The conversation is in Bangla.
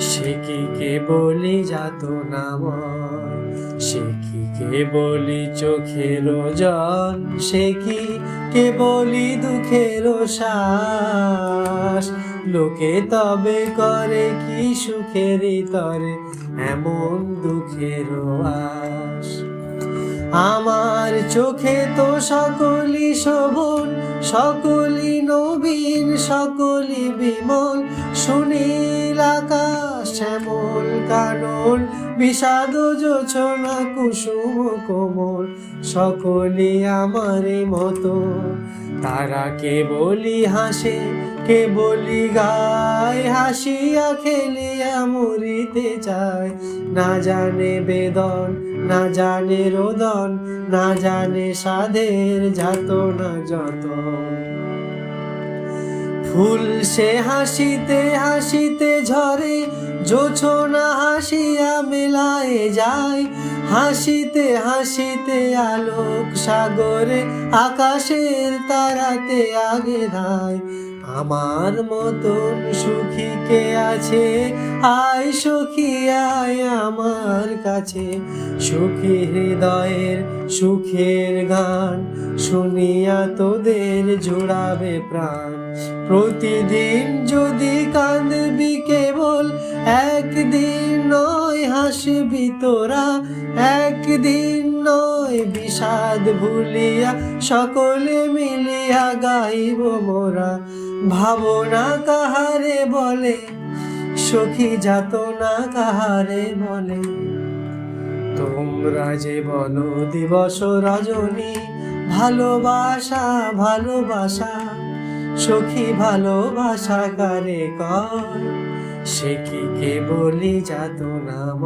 সে কি কে বলি যাত নাম? সে কি কে বলি চোখের জল সে কি কে বলি দুঃখের শ্বাস? লোকে তবে করে কি সুখের তরে? এমন দুঃখের আশ আমার চোখে তো সকলি শোভন সকলি নবীন সকলি বিমল। সুনীল আকাশ, শ্যামল কানন বিষাদ যোছনা, কুসুম কোমল, সকলি আমারই মতো। তারা কে বলি হাসে কে বলি গায়, হাসিয়া খেলিয়া মরিতে চায়। না জানে বেদন, না জানে রোদন, না জানে সাধের যাত না যত ফুল সে হাসিতে হাসিতে ঝরে জোছনা হাসিয়া মেলায় যায়। হাসিতে হাসিতে আলোক সাগরে, আকাশের তারাতে আগে ধায়। আমার মতন সুখী কে আছে? আয় সখী, আয় আমার কাছে। সুখী হৃদয়ের সুখের গান শুনিয়া তোদের জোড়াবে প্রাণ। প্রতিদিন যদি হাসবি তোরা, একদিন নয় বিষাদ ভুলিয়া সকলে মিলিয়া গাইব মোরা। ভাবনা কাহারে বলে, সখী যাতনা কাহারে বলে। তোমরা যে বলো দিবস রজনী, ভালোবাসা ভালোবাসা, সখী ভালোবাসা কারে কর সে কি কে বলি যাত নাম?